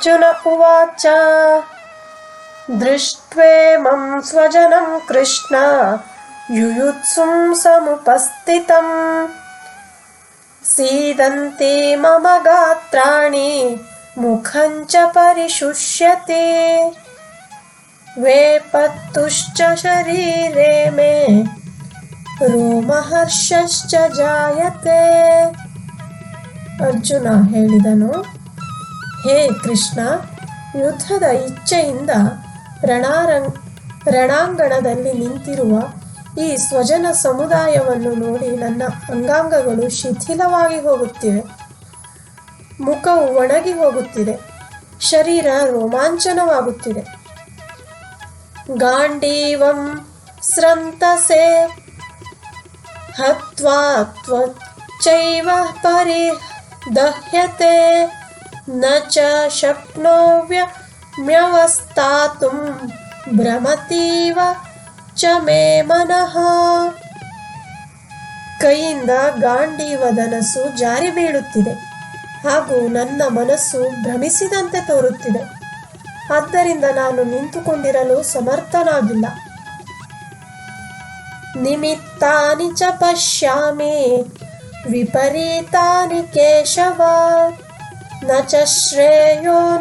अर्जुन उवाच दृष्ट्वेमं स्वजनं कृष्ण युयुत्सुं समुपस्थितम् सीदन्ति मम गात्राणि मुखं च परिशुष्यते वेपत्तुश्च शरीरे मे ರೋಮಹರ್ಷಶ್ಚ ಜಾಯತೆ ಅರ್ಜುನ ಹೇಳಿದನು ಹೇ ಕೃಷ್ಣ, ಯುದ್ಧದ ಇಚ್ಛೆಯಿಂದ ರಣಾರಂಗ್ ರಣಾಂಗಣದಲ್ಲಿ ನಿಂತಿರುವ ಈ ಸ್ವಜನ ಸಮುದಾಯವನ್ನು ನೋಡಿ ನನ್ನ ಅಂಗಾಂಗಗಳು ಶಿಥಿಲವಾಗಿ ಹೋಗುತ್ತಿವೆ. ಮುಖವು ಒಣಗಿ ಹೋಗುತ್ತಿದೆ. ಶರೀರ ರೋಮಾಂಚನವಾಗುತ್ತಿದೆ. ಗಾಂಡೀವಂ ಸ್ರಂತಸೆ ಹತ್ವಾ ಪರಿ ದಹ್ಯತೆ न च शक्नोव्यम्यवस्थातुं ಭ್ರಮತೀವ ಚ ಮೇ ಮನಃ ಕೈಯಿಂದ ಗಾಂಡೀವ ಧನಸ್ಸು ಜಾರಿ ಬೀಳುತ್ತಿದೆ ಹಾಗೂ ನನ್ನ ಮನಸ್ಸು ಭ್ರಮಿಸಿದಂತೆ ತೋರುತ್ತಿದೆ ಆದ್ದರಿಂದ ನಾನು ನಿಂತುಕೊಂಡಿರಲು ಸಮರ್ಥನಾಗಿಲ್ಲ निमित्तानि च पश्यामि विपरीतानि केशव न च श्रेयोनुपश्यामि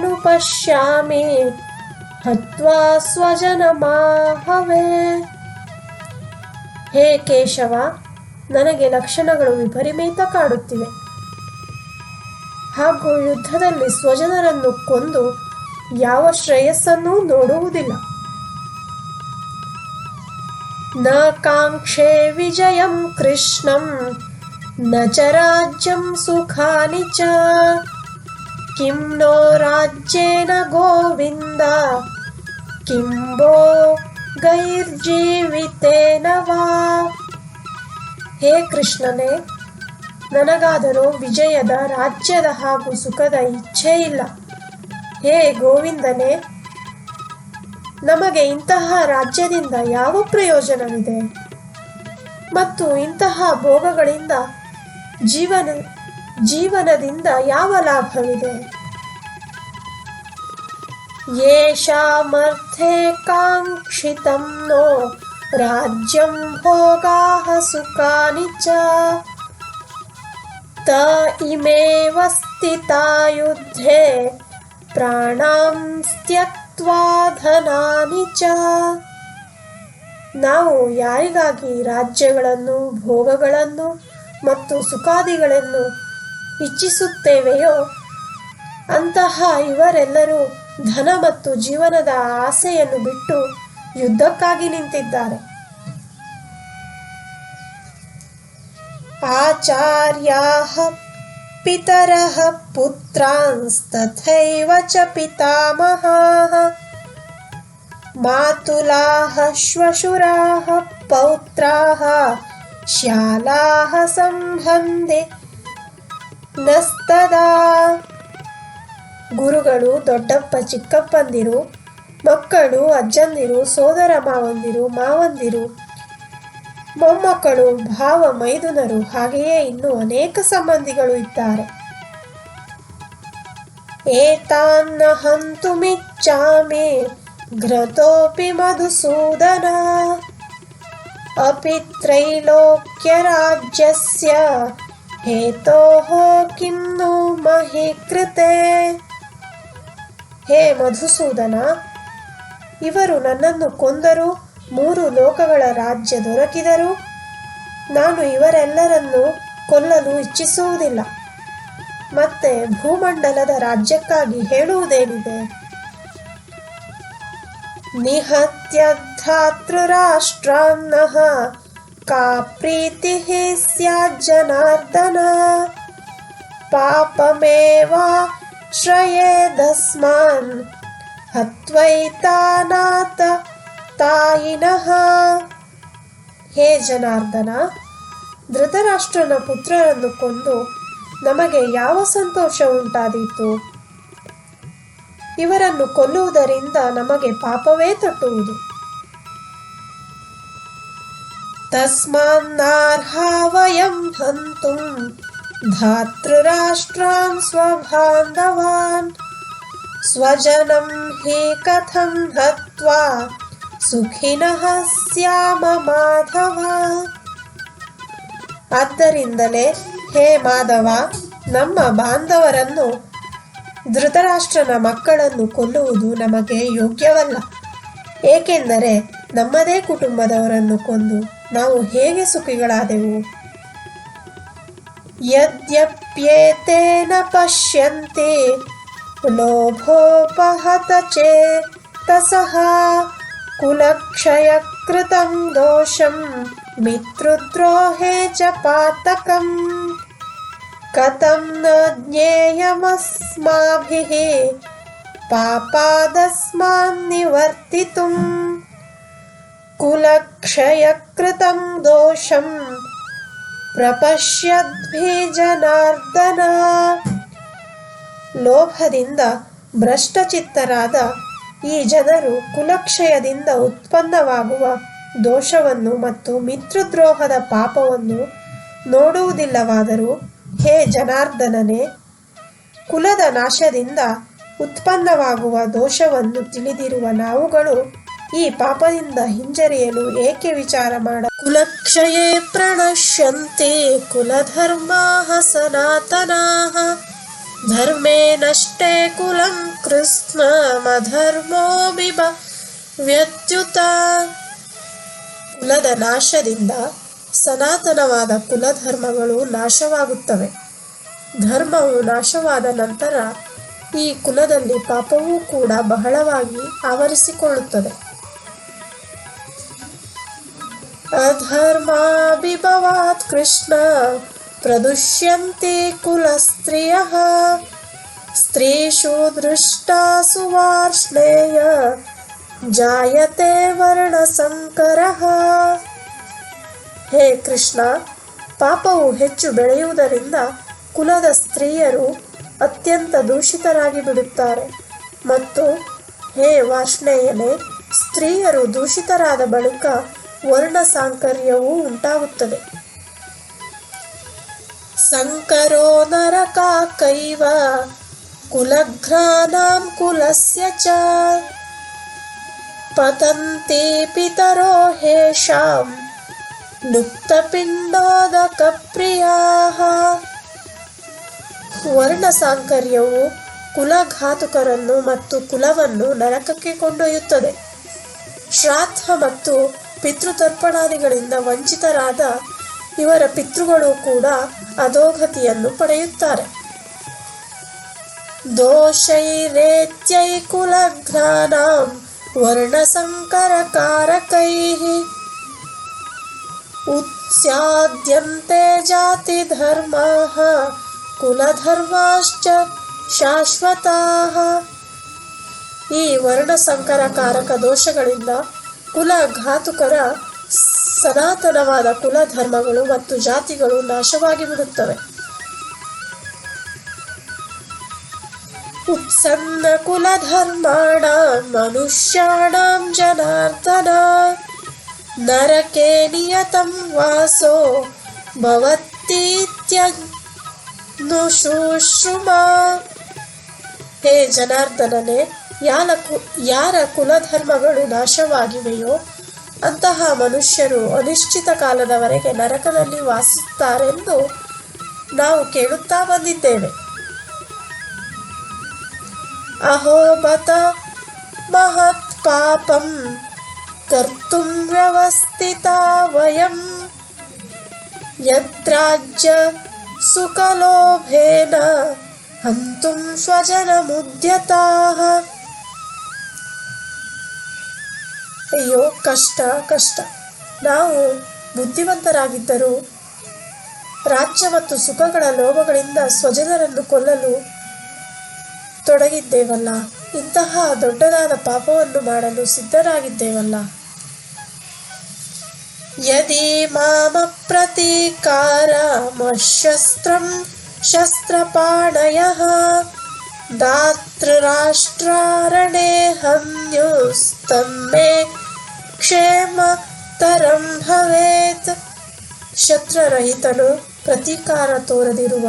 ಹತ್ವಾ ಸ್ವಜನಮಾಹವೇ ಹೇ ಕೇಶವ ನನಗೆ ಲಕ್ಷಣಗಳು ವಿಪರೀತ ಕಾಡುತ್ತಿವೆ ಹಾಗೂ ಯುದ್ಧದಲ್ಲಿ ಸ್ವಜನರನ್ನು ಕೊಂದು ಯಾವ ಶ್ರೇಯಸ್ಸನ್ನೂ ನೋಡುವುದಿಲ್ಲ न काङ्क्षे विजयं कृष्णं न च राज्यं सुखानि च किं नो राज्येन गोविन्द किं वो ಗೈರ್ಜೀವಿತೇನ ವಾ ಹೇ ಕೃಷ್ಣನೇ ನನಗಾದರೂ ವಿಜಯದ ರಾಜ್ಯದ ಹಾಗೂ ಸುಖದ ಇಚ್ಛೆ ಇಲ್ಲ ಹೇ ಗೋವಿಂದನೇ ನಮಗೆ ಇಂತಹ ರಾಜ್ಯದಿಂದ ಯಾವ ಪ್ರಯೋಜನವಿದೆ ಮತ್ತು ಇಂತಹ ಭೋಗಗಳಿಂದ ಜೀವನ ಜೀವನದಿಂದ ಯಾವ ಲಾಭವಿದೆ ಯೇಷಾಮರ್ಥೆ काङ्क्षितं नो ರಾಜ್ಯಂ भोगाः सुखानि च। त ಸ್ಥಿತಾ ಯುದ್ಧೆ ಪ್ರಾಣಾಂ ತ್ಯಕ್ತ್ವಾ ಧನಾನಿ ಚ ನಾವು ಯಾರಿಗಾಗಿ ರಾಜ್ಯಗಳನ್ನು, ಭೋಗಗಳನ್ನು ಮತ್ತು ಸುಖಾದಿಗಳನ್ನು ಇಚ್ಛಿಸುತ್ತೇವೆಯೋ ಅಂತಹ ಇವರೆಲ್ಲರೂ ಧನ ಮತ್ತು ಜೀವನದ ಆಸೆಯನ್ನು ಬಿಟ್ಟು ಯುದ್ಧಕ್ಕಾಗಿ ನಿಂತಿದ್ದಾರೆ ಆಚಾರ್ಯಾಹ पितरः पुत्रांस्तथैव च पितामहाः मातुलाः श्वशुराः पौत्राः श्यालाः सम्बन्धे ನಸ್ತದಾ ಗುರುಗಳು ದೊಡ್ಡಪ್ಪ, ಚಿಕ್ಕಪ್ಪಂದಿರು, ಮಕ್ಕಳು, ಅಜ್ಜಂದಿರು, ಸೋದರ ಮಾವಂದಿರು ಮಾವಂದಿರು, ಮೊಮ್ಮಕ್ಕಳು, ಭಾವ ಮೈದುನರು, ಹಾಗೆಯೇ ಇನ್ನೂ ಅನೇಕ ಸಂಬಂಧಿಗಳು ಇದ್ದಾರೆ. ಏತಾನ್ನ ಹಂತುಮಿಚ್ಚಾಮಿ ಘ್ರತೋಪಿ ಮಧುಸೂದನ, ಅಪಿ ತ್ರೈಲೋಕ್ಯ ರಾಜ್ಯಸ್ಯ ಹೇತೋಹೋ ಕಿನ್ನು ಮಹಿ ಕೃತೆ. ಹೇ ಮಧುಸೂದನ, ಇವರು ನನ್ನನ್ನು ಕೊಂದರು, ಮೂರು ಲೋಕಗಳ ರಾಜ್ಯ ದೊರಕಿದರು. ನಾನು ಇವರೆಲ್ಲರನ್ನು ಕೊಲ್ಲಲು ಇಚ್ಛಿಸುವುದಿಲ್ಲ. ಮತ್ತೆ ಭೂಮಂಡಲದ ರಾಜ್ಯಕ್ಕಾಗಿ ಹೇಳುವುದೇನಿದೆ? ನಿಹತ್ಯ ಧಾತೃರಾಷ್ಟ್ರಾನ್ನಃ ಕಾ ಪ್ರೀತಿ ಸ್ಯಾಜ್ಜನಾರ್ದನ, ಪಾಪಮೇವ ಶ್ರಯೇದಸ್ಮಾನ್ ಹತ್ವೈತಾನಾಥ ತಾಯಿನಃ ಹೇ ಜನಾರ್ದನ ಧೃತರಾಷ್ಟ್ರನ ಪುತ್ರರನ್ನು ಕೊಂದು ನಮಗೆ ಯಾವ ಸಂತೋಷ ಉಂಟಾದೀತು? ಇವರನ್ನು ಕೊಲ್ಲುವುದರಿಂದ ನಮಗೆ ಪಾಪವೇ ತಟ್ಟುವುದು. ತಸ್ಮಾನ್ನಾರ್ಹ ವಯಂ ಧಾತೃರಾಷ್ಟ್ರಾನ್ स्वबान्धवान् ಸ್ವಜನಂ ಹಿ ಕಥಂ ಹತ್ವಾ ಸುಖಿನಃ ಸ್ಯಾಮ ಮಾಧವ ಆದ್ದರಿಂದಲೇ ಹೇ ಮಾಧವ ನಮ್ಮ ಬಾಂಧವರನ್ನು, ಧೃತರಾಷ್ಟ್ರನ ಮಕ್ಕಳನ್ನು ಕೊಲ್ಲುವುದು ನಮಗೆ ಯೋಗ್ಯವಲ್ಲ. ಏಕೆಂದರೆ ನಮ್ಮದೇ ಕುಟುಂಬದವರನ್ನು ಕೊಂದು ನಾವು ಹೇಗೆ ಸುಖಿಗಳಾದೆವು? यद्यप्येतेन पश्यन्ति लोभोपहत लोभोपहतचेतसः कुलक्षयकृतं दोषं मितृद्रोहे च पातकम्। कथं न ज्ञेयमस्माभिः पापादस्मान्निवर्तितुं कुलक्षयकृतं दोषम् ಪ್ರಪಶ್ಯದ್ಭಿ ಜನಾರ್ದನ ಲೋಭದಿಂದ ಭ್ರಷ್ಟಚಿತ್ತರಾದ ಈ ಜನರು ಕುಲಕ್ಷಯದಿಂದ ಉತ್ಪನ್ನವಾಗುವ ದೋಷವನ್ನು ಮತ್ತು ಮಿತ್ರದ್ರೋಹದ ಪಾಪವನ್ನು ನೋಡುವುದಿಲ್ಲವಾದರೂ, ಹೇ ಜನಾರ್ದನನೇ, ಕುಲದ ನಾಶದಿಂದ ಉತ್ಪನ್ನವಾಗುವ ದೋಷವನ್ನು ತಿಳಿದಿರುವ ನಾವುಗಳು ಈ ಪಾಪದಿಂದ ಹಿಂಜರಿಯಲು ಏಕೆ ವಿಚಾರ ಮಾಡ? ಕುಲಕ್ಷಯೇ ಪ್ರಣಶ್ಯಂತೆ ಕುಲಧರ್ಮಾ ಸನಾತನಾ ಧರ್ಮೇ ನಷ್ಟೇ ಕುಲಂ ಕೃಷ್ಣಮಧರ್ಮೋ ಬಿಬ ವ್ಯತ್ಯುತ. ಕುಲದ ನಾಶದಿಂದ ಸನಾತನವಾದ ಕುಲಧರ್ಮಗಳು ನಾಶವಾಗುತ್ತವೆ. ಧರ್ಮವು ನಾಶವಾದ ನಂತರ ಈ ಕುಲದಲ್ಲಿ ಪಾಪವೂ ಕೂಡ ಬಹಳವಾಗಿ ಆವರಿಸಿಕೊಳ್ಳುತ್ತದೆ. ಅಧರ್ಮಾಭಿಭವಾತ್ ಕೃಷ್ಣ प्रदुष्यन्ते कुलस्त्रियः। ಸ್ತ್ರೀಷು दृष्टा ವಾರ್ಷ್ಣೇಯ ಜಾಯತೆ ವರ್ಣಸಂಕರಃ ಹೇ ಕೃಷ್ಣ ಪಾಪವು ಹೆಚ್ಚು ಬೆಳೆಯುವುದರಿಂದ ಕುಲದ ಸ್ತ್ರೀಯರು ಅತ್ಯಂತ ದೂಷಿತರಾಗಿ ಬಿಡುತ್ತಾರೆ. ಮತ್ತು, ಹೇ ವಾರ್ಷ್ಣೇಯನೇ, ಸ್ತ್ರೀಯರು ದೂಷಿತರಾದ ಬಳಿಕ ವರ್ಣ ಸಾಂಕರ್ಯವೂ ಉಂಟಾಗುತ್ತದೆ. ಸಂಕರೋ ನರಕಾಕೈವ ಕುಲಘ್ರಾಂ ಕುಲಸ್ಯ ಚ. ಪತಂತೆ ಪಿತರೋ ಹೇಷಾಂ ಲುಪ್ತಪಿಂಡೋದಕ ಪ್ರಿಯಾಹ. ವರ್ಣ ಸಾಂಕರ್ಯವು ಕುಲಘಾತುಕರನ್ನು ಮತ್ತು ಕುಲವನ್ನು ನರಕಕ್ಕೆ ಕೊಂಡೊಯ್ಯುತ್ತದೆ. ಶ್ರಾದ್ದ ಮತ್ತು ಪಿತೃತರ್ಪಣಾದಿಗಳಿಂದ ವಂಚಿತರಾದ ಇವರ ಪಿತೃಗಳು ಕೂಡ ಅಧೋಗತಿಯನ್ನು ಪಡೆಯುತ್ತಾರೆ. ದೋಷೈರೇತ್ಯೈ ಕುಲಘ್ನಾನಾಂ ವರ್ಣಸಂಕರಕಾರಕೈಃ ಉತ್ಸ್ಯಾದ್ಯಂತೆ ಧರ್ಮ ಕುಲಧರ್ಮಾಶ್ಚ ಶಾಶ್ವತಾಃ ಈ ವರ್ಣಸಂಕರಕಾರಕ ದೋಷಗಳಿಂದ ಕುಲಘಾತುಕರ ಸನಾತನವಾದ ಕುಲಧರ್ಮಗಳು ಮತ್ತು ಜಾತಿಗಳು ನಾಶವಾಗಿ ಬಿಡುತ್ತವೆ ಉತ್ಸನ್ನ ಕುಲಧರ್ಮಾಣ, ಮನುಷ್ಯಾಣ ಜನಾರ್ದನ, ನರಕೆ ನಿಯತಂ ವಾಸೋ ಭವತ್ತೀತ್ಯನುಶುಶ್ರುಮ ಹೇ ಜನಾರ್ದನನೇ ಯಾರ ಕು, ಯಾರ ಕುಲಧರ್ಮಗಳು ನಾಶವಾಗಿವೆಯೋ ಅಂತಹ ಮನುಷ್ಯರು ಅನಿಶ್ಚಿತ ಕಾಲದವರೆಗೆ ನರಕದಲ್ಲಿ ವಾಸಿಸುತ್ತಾರೆಂದು ನಾವು ಕೇಳುತ್ತಾ ಬಂದಿದ್ದೇವೆ. ಅಹೋ ಬತ ಮಹತ್ ಪಾಪಂ ಕರ್ತುಂ ವ್ಯವಸ್ಥಿತ ವಯಂ ಯದ್ರಾಜ್ಯ ಸುಖಲೋಭೇನ ಹಂತುಂ ಸ್ವಜನಮುದ್ಯತಾಃ ಅಯ್ಯೋ, ಕಷ್ಟ ಕಷ್ಟ. ನಾವು ಬುದ್ಧಿವಂತರಾಗಿದ್ದರೂ ರಾಜ್ಯ ಮತ್ತು ಸುಖಗಳ ಲೋಭಗಳಿಂದ ಸ್ವಜನರನ್ನು ಕೊಲ್ಲಲು ತೊಡಗಿದ್ದೇವಲ್ಲ. ಇಂತಹ ದೊಡ್ಡದಾದ ಪಾಪವನ್ನು ಮಾಡಲು ಸಿದ್ಧರಾಗಿದ್ದೇವಲ್ಲ. ಯದಿ ಮಾಮ ಪ್ರತೀಕಾರ ಶಸ್ತ್ರಂ ಶಸ್ತ್ರಪಾಣಯಃ ದಾತೃರಾಷ್ಟ್ರಾರಣೆ ಹನ್ಯುಸ್ತಮ್ಮೆ ಕ್ಷೇಮತರಂ ಭವೇತ್. ಶಸ್ತ್ರರಹಿತನು ಪ್ರತೀಕಾರ ತೋರದಿರುವ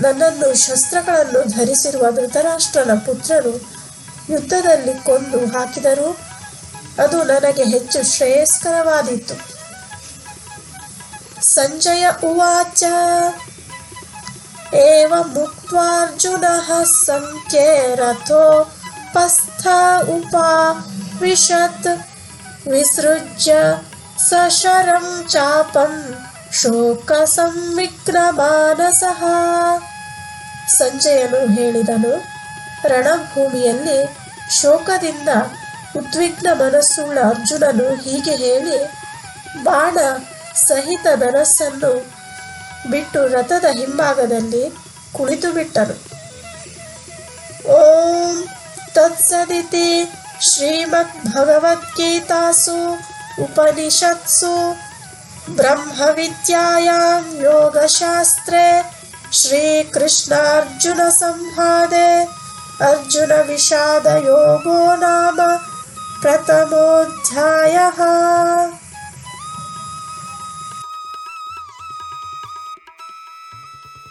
ನನ್ನನ್ನು ಶಸ್ತ್ರಗಳನ್ನು ಧರಿಸಿರುವ ಧೃತರಾಷ್ಟ್ರನ ಪುತ್ರರು ಯುದ್ಧದಲ್ಲಿ ಕೊಂದು ಹಾಕಿದರು ಅದು ನನಗೆ ಹೆಚ್ಚು ಶ್ರೇಯಸ್ಕರವಾದೀತು. ಸಂಜಯ ಉವಾಚ. एवमुक्त्वार्जुनः सङ्ख्ये रथोपस्थ उपाविशत् विसृज्य सशरं चापं ಶೋಕಸಂವಿಘ್ನಮಾನಸಃ ಸಂಜಯನು ಹೇಳಿದನು ರಣಭೂಮಿಯಲ್ಲಿ ಶೋಕದಿಂದ ಉದ್ವಿಗ್ನ ಮನಸ್ಸುಳ್ಳ ಅರ್ಜುನನು ಹೀಗೆ ಹೇಳಿ ಬಾಣ ಸಹಿತ ಧನಸ್ಸನ್ನು ಬಿಟ್ಟು ರಥದ ಹಿಂಭಾಗದಲ್ಲಿ ಕುಳಿತು ಬಿಟ್ಟರು. ಓಂ ತತ್ಸದಿತಿ ಶ್ರೀಮದ್ ಭಗವದ್ಗೀತಾಸು ಉಪನಿಷತ್ಸು ಬ್ರಹ್ಮವಿದ್ಯಾಯಾಂ ಯೋಗಶಾಸ್ತ್ರೇ ಶ್ರೀಕೃಷ್ಣಾರ್ಜುನ ಸಂವಾದೆ ಅರ್ಜುನ ವಿಷಾದ ಯೋಗೋ ನಾಮ ಪ್ರಥಮೋಧ್ಯಾಯ.